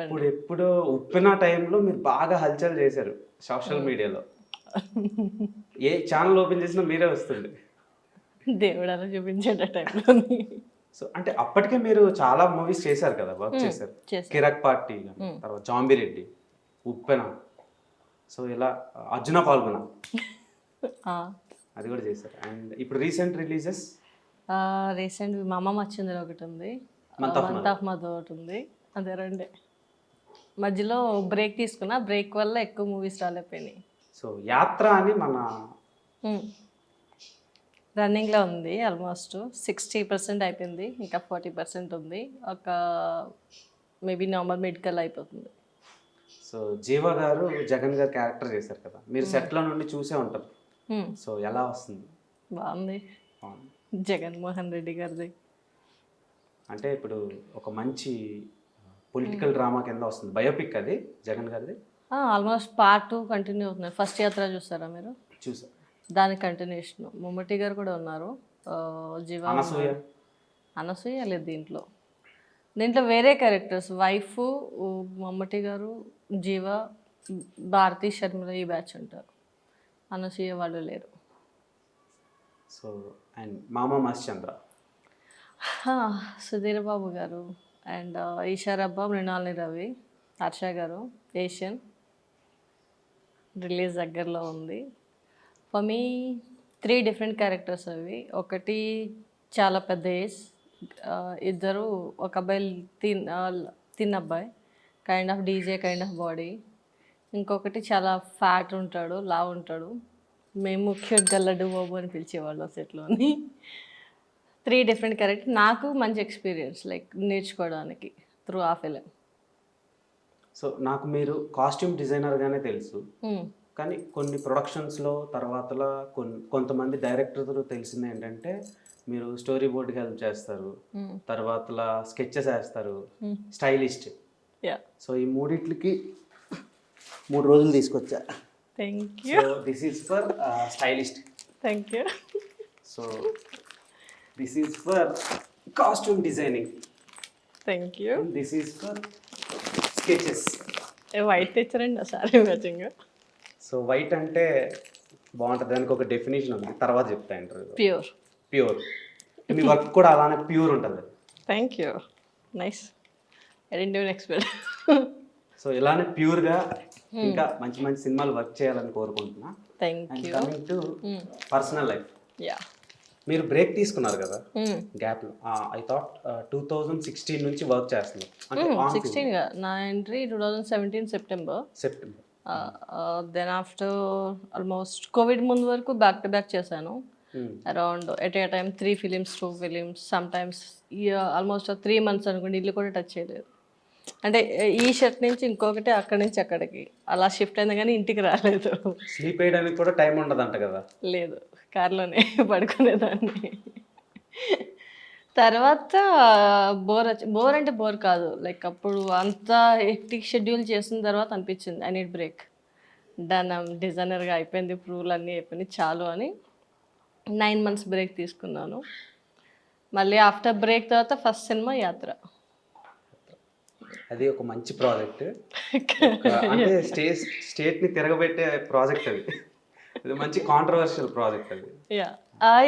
ఇప్పుడు ఎప్పుడు ఉప్పిన టైంలో మీరు బాగా హల్చల్ చేశారు సోషల్ మీడియాలో. ఏ ఛానల్ ఓపెన్ చేసినా మీరే వస్తుంది. దేవుడు అలా చూపించేట టైంలో. సో అంటే అప్పటికే మీరు చాలా మూవీస్ చేశారు కదా వర్క్ చేశారు. చేశాను. కిరాక్ పార్టీ గాని, తర్వాత జాంబిరెడ్డి ఉప్పెన. సో ఇలా అర్జున పాల్గొన. అది కూడా చేశారు. అండ్ ఇప్పుడు రీసెంట్ రిలీజెస్? రీసెంట్ మా అమ్మ వచ్చింది ఒకటి ఉంది. మంత్ ఆఫ్ మధు ఒకటి ఉంది. అదే రెండే. మధ్యలో బ్రేక్ తీసుకున్నా బ్రేక్ వల్ల ఎక్కువ మూవీస్ రాలేకపోయినాయి. సో యాత్ర అని మన రన్నింగ్లో ఉంది ఆల్మోస్ట్. సిక్స్టీ పర్సెంట్ అయిపోయింది ఇంకా ఫార్టీ పర్సెంట్ ఉంది. ఒక మేబీ నవంబర్ మిడ్కల్ అయిపోతుంది. సో జీవ గారు జగన్ గారు క్యారెక్టర్ చేశారు కదా. మీరు సెట్లో నుండి చూసే ఉంటారు. సో ఎలా వస్తుంది? బాగుంది. జగన్మోహన్ రెడ్డి గారిది. అంటే ఇప్పుడు ఒక మంచి పొలిటికల్ డ్రామా కింద వస్తుంది. బయోపిక్ అది జగన్ గారిది? ఆల్మోస్ట్ పార్ట్ టూ కంటిన్యూ అవుతుంది ఫస్ట్ యాత్ర చూస్తారా మీరు? చూసా. దాని కంటిన్యూషన్. మమ్మటి గారు కూడా ఉన్నారు. జీవా అనసూయ. అనసూయ లేదు దీంట్లో. దీంట్లో వేరే క్యారెక్టర్స్. వైఫ్ మమ్మటి గారు జీవ భారతీ శర్మిల ఈ బ్యాచ్ ఉంటారు. అనసూయ వాళ్ళు లేరు. సో అండ్ మామ మహేశ్చంద్ర హా, Sudheer Babu garu. And Eesha Rebba Mrunalini Ravi Harsha garu Asian release దగ్గరలో ఉంది. For me three different characters అవి. ఒకటి చాలా పెద్ద ఏజ్ ఇద్దరు ఒక అబ్బాయి తిన్ తిన్న అబ్బాయి kind of DJ kind of body ఇంకొకటి చాలా ఫ్యాట్ ఉంటాడు లావ్ ఉంటాడు మేము క్యూట్ గల్లడు బాబు అని పిలిచేవాళ్ళం సెట్లోని త్రీ డిఫరెంట్ క్యారెక్టర్. నాకు మంచి ఎక్స్పీరియన్స్ లైక్ నేర్చుకోవడానికి త్రూ ఆ ఫిలిం సో నాకు మీరు కాస్ట్యూమ్ డిజైనర్గానే తెలుసు. కానీ కొన్ని ప్రొడక్షన్స్లో తర్వాతలా కొన్ని కొంతమంది డైరెక్టర్ తెలిసింది ఏంటంటే మీరు స్టోరీ బోర్డ్కి హెల్ప్ చేస్తారు తర్వాతలా స్కెచెస్ వేస్తారు. స్టైలిస్ట్ యా సో ఈ మూడిట్లకి మూడు రోజులు తీసుకొచ్చా. Thank you this is for stylist thank you so this is for costume designing thank you this is for sketches white తెచ్చారండి sorry matching so white అంటే బాగుంటుంది. దానికి ఒక డెఫినేషన్ ఉంది. తర్వాత చెప్తా ఇంటర్వ్యూ ప్యూర్ ప్యూర్ మీ వర్క్ కూడా అలానే ప్యూర్ ఉంటుంది. Thank you nice I didn't do expect so ఇలానే ప్యూర్గా ఇంకా మంచి మంచి సినిమాలు వర్క్ చేయాలని కోరుకుంటున్నా. Thank you to personal life yeah మీరు బ్రేక్ తీసుకున్నారు కదా? Hmm. గ్యాప్లో I thought two thousand sixteen నుంచి వర్క్ చేస్తున్నారు. సిక్స్టీన్గా నా entry two thousand seventeen September September then after almost Covid ముందు వరకు బ్యాక్ టు బ్యాక్ చేశాను. Around at a time three films two films some times almost three months అనుకోండి ఇల్లు కూడా టచ్ చేయలేదు. అంటే ఈ షర్ట్ నుంచి ఇంకొకటి అక్కడి నుంచి అక్కడికి. అలా షిఫ్ట్ అయింది కానీ ఇంటికి రాలేదు. స్లీప్ వేయడానికి కూడా టైం ఉండదంట కదా? లేదు. కార్లోనే పడుకునేదాన్ని. తర్వాత బోర్ వచ్చి బోర్ అంటే బోర్ కాదు. లైక్ అప్పుడు అంత హెక్టిక్ షెడ్యూల్ చేసిన తర్వాత అనిపించింది ఐ నీడ్ బ్రేక్. డన్ డిజైనర్గా అయిపోయింది ప్రూవ్లు అన్నీ అయిపోయింది చాలు అని నైన్ మంత్స్ బ్రేక్ తీసుకున్నాను. మళ్ళీ ఆఫ్టర్ బ్రేక్ తర్వాత ఫస్ట్ సినిమా యాత్ర. అది ఒక మంచి ప్రాజెక్ట్. అంటే స్టేట్ స్టేట్ని తిరగబెట్టే ప్రాజెక్ట్ అది. ఇది మంచి కాంట్రవర్షియల్ ప్రాజెక్ట్ అది. యా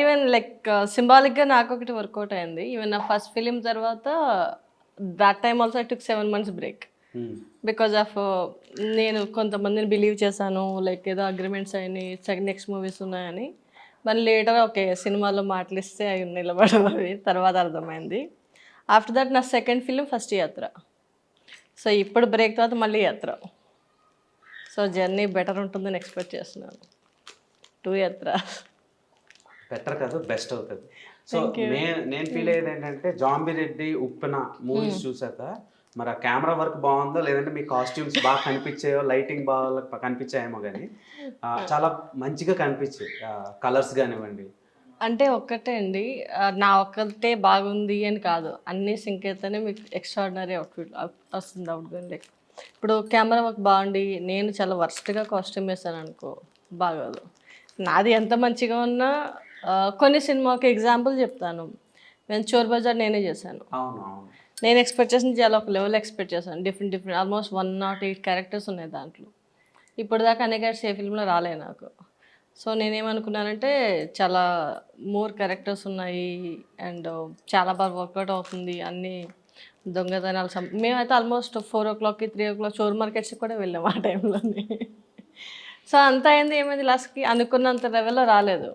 ఈవెన్ లైక్ సింబాలిక్గా నాకు ఒకటి వర్కౌట్ అయింది. ఈవెన్ నా ఫస్ట్ ఫిలిం తర్వాత that time also I took seven months break. Because of నేను కొంతమందిని బిలీవ్ చేశాను. లైక్ ఏదో అగ్రిమెంట్స్ అయినాయి నెక్స్ట్ మూవీస్ ఉన్నాయని. మళ్ళీ లేటర్ ఓకే సినిమాలో మాటలిస్తే అవి నిలబడవు తర్వాత అర్థమైంది. ఆఫ్టర్ దట్ నా second film first Yatra. So ఇప్పుడు బ్రేక్ తర్వాత మళ్ళీ యాత్ర. సో జర్నీ బెటర్ ఉంటుందని ఎక్స్పెక్ట్ చేస్తున్నాను. టూ యాత్ర బెటర్ కాదు బెస్ట్ అవుతుంది. సో నేను నేను ఫీల్ అయ్యేది ఏంటంటే జాంబీ రెడ్డి ఉప్పెన మూవీస్ చూసాక మరి ఆ కెమెరా వర్క్ బాగుందో లేదంటే మీ కాస్ట్యూమ్స్ బాగా కనిపించాయో లైటింగ్ బాగా కనిపించాయేమో కానీ ఆ, చాలా మంచిగా కనిపించాయి కలర్స్ కానివ్వండి. అంటే ఒక్కటే అండి నా ఒక్కటే బాగుంది అని కాదు. అన్ని సింక్ అయితేనే మీకు ఎక్స్ట్రాడినరీ అవుట్ఫిట్ వస్తుంది అవుట్ఫిట్ లైక్ ఇప్పుడు కెమెరా వర్క్ బాగుండి నేను చాలా వర్స్ట్గా కాస్ట్యూమ్ వేసాను అనుకో బాగోదు. నాది ఎంత మంచిగా ఉన్నా కొన్ని సినిమాకి ఎగ్జాంపుల్ చెప్తాను. నేను చోర్ బజార్ నేనే చేశాను. నేను ఎక్స్పెక్ట్ చేసిన చాలా ఒక లెవెల్ ఎక్స్పెక్ట్ చేశాను. Different different almost one not eight characters ఉన్నాయి దాంట్లో. ఇప్పటిదాకా అనే క్యారెక్టర్స్ ఏ ఫిల్మ్లో రాలే నాకు. సో నేనేమనుకున్నానంటే చాలా మోర్ క్యారెక్టర్స్ ఉన్నాయి అండ్ చాలా బాగా వర్కౌట్ అవుతుంది అన్ని దొంగతనాలు మేమైతే ఆల్మోస్ట్ ఫోర్ ఓ క్లాక్కి త్రీ ఓ క్లాక్ చోర్ మార్కెట్స్కి కూడా వెళ్ళాం ఆ టైంలోనే సో అంత అయింది ఏమైంది లాస్ట్కి? అనుకున్నంత లెవెల్లో రాలేదు.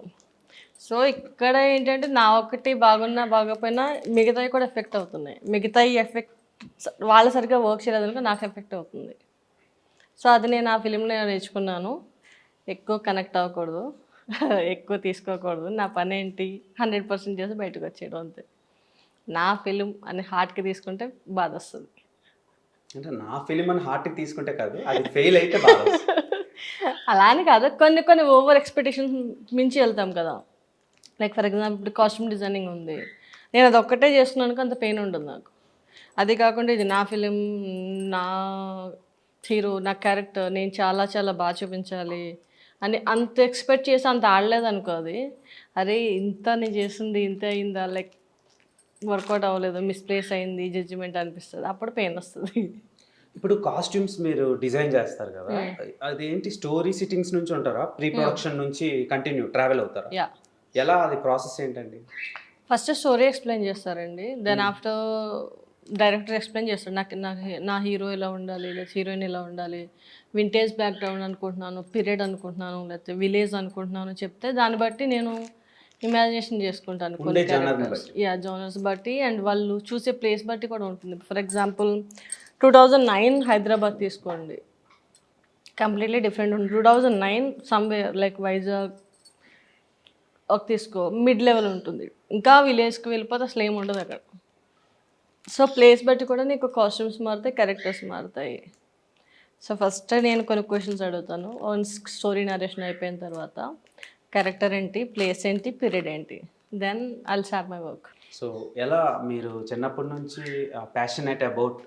సో ఇక్కడ ఏంటంటే నా ఒక్కటి బాగున్నా బాగోపోయినా మిగతావి కూడా ఎఫెక్ట్ అవుతున్నాయి. మిగతాయి ఎఫెక్ట్ వాళ్ళు సరిగ్గా వర్క్ చేయలేదు అనుకో నాకు ఎఫెక్ట్ అవుతుంది. సో అది నేను ఆ ఫిలింలో నేర్చుకున్నాను. ఎక్కువ కనెక్ట్ అవ్వకూడదు. ఎక్కువ తీసుకోకూడదు. నా పని ఏంటి? హండ్రెడ్ పర్సెంట్ చేసి బయటకు వచ్చేయడం అంతే. నా ఫిలిం అని హార్ట్కి తీసుకుంటే బాధ వస్తుంది. అంటే నా ఫిలిం అని హార్ట్కి తీసుకుంటే కాదు అది ఫెయిల్ అయితే వస్తుంది. అలా అని కాదు. కొన్ని కొన్ని ఓవర్ ఎక్స్పెక్టేషన్స్ మించి వెళ్తాం కదా. లైక్ ఫర్ ఎగ్జాంపుల్ ఇప్పుడు కాస్ట్యూమ్ డిజైనింగ్ ఉంది. నేను అది ఒక్కటే చేస్తున్నాను అంత పెయిన్ ఉంటుంది నాకు. అది కాకుండా ఇది నా ఫిలిం నా హీరో నా క్యారెక్టర్ నేను చాలా చాలా బాగా చూపించాలి అని అంత ఎక్స్పెక్ట్ చేసి అంత ఆడలేదు అనుకో అది. అరే ఇంత నేను చేసింది ఇంత అయిందా? లైక్ వర్కౌట్ అవ్వలేదు మిస్ప్లేస్ అయింది జడ్జిమెంట్ అనిపిస్తుంది. అప్పుడు పెయిన్ వస్తుంది. ఇప్పుడు కాస్ట్యూమ్స్ మీరు డిజైన్ చేస్తారు కదా అదేంటి స్టోరీ సిట్టింగ్స్ నుంచి ఉంటారా? ప్రీ ప్రొడక్షన్ నుంచి కంటిన్యూ ట్రావెల్ అవుతారా? యా ఎలా అది ప్రాసెస్ ఏంటండి? ఫస్ట్ స్టోరీ ఎక్స్ప్లెయిన్ చేస్తారండి. దెన్ ఆఫ్టర్ డైరెక్టర్ ఎక్స్ప్లెయిన్ చేస్తాడు. నాకు నా నా హీరో ఇలా ఉండాలి? లేదా హీరోయిన్ ఇలా ఉండాలి? వింటేజ్ బ్యాక్గ్రౌండ్ అనుకుంటున్నాను పీరియడ్ అనుకుంటున్నాను లేకపోతే విలేజ్ అనుకుంటున్నాను చెప్తే దాన్ని బట్టి నేను ఇమాజినేషన్ చేసుకుంటాను కొన్ని యా జోనర్స్ బట్టి. అండ్ వాళ్ళు చూసే ప్లేస్ బట్టి కూడా ఉంటుంది. For example two thousand nine Hyderabad తీసుకోండి. కంప్లీట్లీ డిఫరెంట్ ఉంటుంది two thousand nine somewhere like Vizag ఒక తీసుకో. మిడ్ లెవెల్ ఉంటుంది. ఇంకా విలేజ్కి వెళ్ళిపోతే అసలు ఏమి ఉండదు అక్కడ. సో ప్లేస్ బట్టి కూడా నీకు కాస్ట్యూమ్స్ మారుతాయి క్యారెక్టర్స్ మారుతాయి. సో ఫస్ట్ నేను కొన్ని క్వశ్చన్స్ అడుగుతాను. స్టోరీ నరేషన్ అయిపోయిన తర్వాత. క్యారెక్టర్ ఏంటి ప్లేస్ ఏంటి పీరియడ్ ఏంటి? Then I'll start my work so ఎలా మీరు చిన్నప్పటి నుంచి ప్యాషనేట్ అబౌట్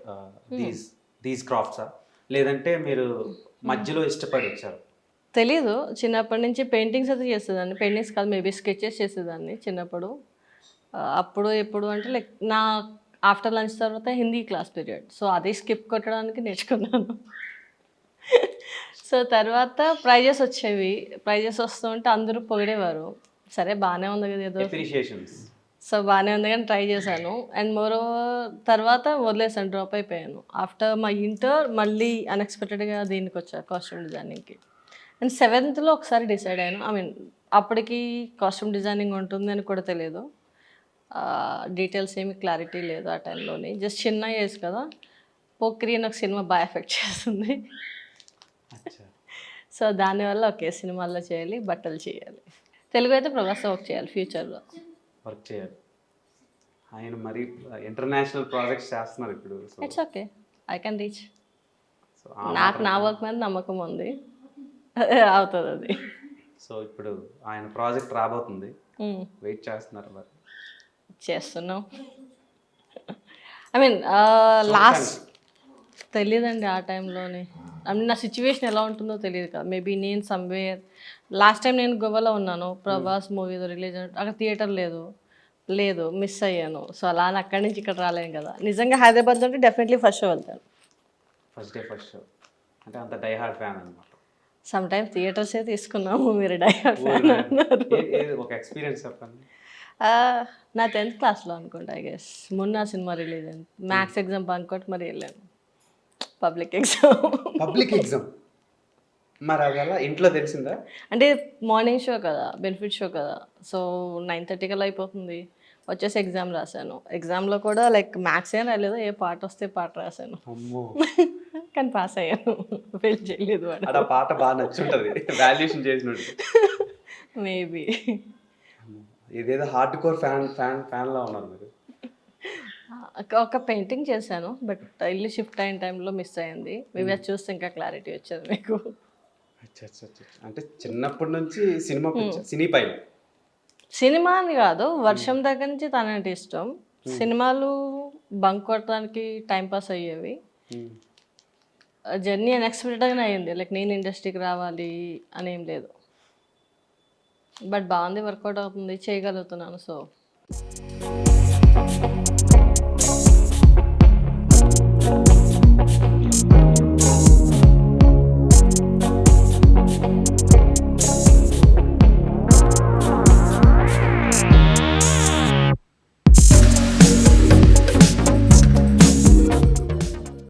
దీస్ దీస్ క్రాఫ్ట్సా లేదంటే మీరు మధ్యలో ఇష్టపడి వచ్చారు? తెలీదు. చిన్నప్పటి నుంచి పెయింటింగ్స్ అయితే చేసేదాన్ని. పెయింటింగ్స్ కాదు మేబీ స్కెచెస్ చేసేదాన్ని చిన్నప్పుడు. ఆ, అప్పుడు ఎప్పుడు అంటే లైక్ నా ఆఫ్టర్ లంచ్ తర్వాత హిందీ క్లాస్ పీరియడ్ సో అది స్కిప్ కొట్టడానికి నేర్చుకున్నాను. సో తర్వాత ప్రైజెస్ వచ్చేవి. ప్రైజెస్ వస్తుంటే అందరూ పొగిడేవారు. సరే బాగానే ఉంది కదా ఏదో. సో బాగానే ఉంది కానీ ట్రై చేశాను. అండ్ మరో తర్వాత వదిలేసాను డ్రాప్ అయిపోయాను. ఆఫ్టర్ మై ఇంటర్ మళ్ళీ అన్ఎక్స్పెక్టెడ్గా దీనికి వచ్చా కాస్ట్యూమ్ డిజైనింగ్కి అండ్ సెవెంత్లో ఒకసారి డిసైడ్ అయ్యాను. ఐ మీన్ అప్పటికి కాస్ట్యూమ్ డిజైనింగ్ ఉంటుంది అని కూడా తెలియదు. డీటెయిల్స్ ఏమి క్లారిటీ లేదు ఆ టైంలోని జస్ట్ చిన్న ఏజ్ కదా. పోక్రి నాకు సినిమా బాగా ఎఫెక్ట్ చేస్తుంది సో దానివల్ల ఓకే సినిమాల్లో చేయాలి బట్టలు చేయాలి. తెలుగు అయితే ప్రభాస్ వర్క్ చేయాలి ఫ్యూచర్లో. వర్క్ చేయాలి. ఆయన మరి ఇంటర్నేషనల్ ప్రాజెక్ట్స్ చేస్తున్నారు ఇప్పుడు it's okay I can reach నాకు నా వర్క్ మీద నమ్మకం ఉంది. అవుతుంది అది. సో ఇప్పుడు ఆయన ప్రాజెక్ట్ రాబోతుంది. వెయిట్ చేస్తున్నారు మరి. చేస్తున్నాం. ఐ మీన్ లాస్ట్ తెలియదండి ఆ టైంలోనే నా సిచ్యువేషన్ ఎలా ఉంటుందో తెలియదు కదా. మేబీ నేను సమ్వేర్ లాస్ట్ టైం నేను గోవాలో ఉన్నాను. ప్రభాస్ మూవీ రిలీజ్ అక్కడ థియేటర్ లేదు. లేదు మిస్ అయ్యాను. సో అలా అని అక్కడి నుంచి ఇక్కడ రాలేను కదా. నిజంగా హైదరాబాద్లో ఉంటే డెఫినెట్లీ ఫస్ట్ షో వెళ్తాను. ఫస్ట్ డే ఫస్ట్ షో అంటే అంత డై హార్డ్ ఫ్యాన్ అనమాట సమ్ టైమ్స్ థియేటర్సే తీసుకున్నాము. మీరు డైహార్డ్ ఒక ఎక్స్పీరియన్స్ చెప్పండి. నా టెన్త్ క్లాస్లో అనుకుంటా ఐ గెస్ మొన్న సినిమా రిలీజ్ అయింది. మ్యాథ్స్ ఎగ్జామ్ అనుకోటి మరి వెళ్ళాను. పబ్లిక్ ఎగ్జామ్ పబ్లిక్ ఎగ్జామ్ మరి అది అలా ఇంట్లో తెలిసిందా? అంటే మార్నింగ్ షో కదా బెనిఫిట్ షో కదా. సో నైన్ థర్టీ కల్లా అయిపోతుంది. వచ్చేసి ఎగ్జామ్ రాశాను. ఎగ్జామ్లో కూడా లైక్ మ్యాథ్స్ ఏం రాలేదు ఏ పాట వస్తే పాట రాశాను. కానీ పాస్ అయ్యాను. ఫెయిల్ చేయలేదు వాడు. పాట బాగా నచ్చుంటది. వాల్యుయేషన్ చేసినట్టు మేబీ ఇదేదో hard core fan fan fan లా ఉన్నారు మీరు. ఒక పెయింటింగ్ చేశాను బట్ ఇల్లు షిఫ్ట్ అయిన టైంలో మిస్ అయింది. మేబీ అది చూస్తే ఇంకా క్లారిటీ వచ్చేది మీకు. అంటే చిన్నప్పటి నుంచి సినిమా పిచ్చ- సినీ పైన. సినిమా అని కాదు వర్షం దగ్గర నుంచి తనంటే ఇష్టం. సినిమాలు బంక్ కొట్టడానికి టైం పాస్ అయ్యేవి. జర్నీ అన్ఎక్స్పెక్టెడ్గానే అయ్యింది. లైక్ నేను ఇండస్ట్రీకి రావాలి అని ఏం లేదు. బట్ బాగుంది వర్కౌట్ అవుతుంది చేయగలుగుతున్నాను సో.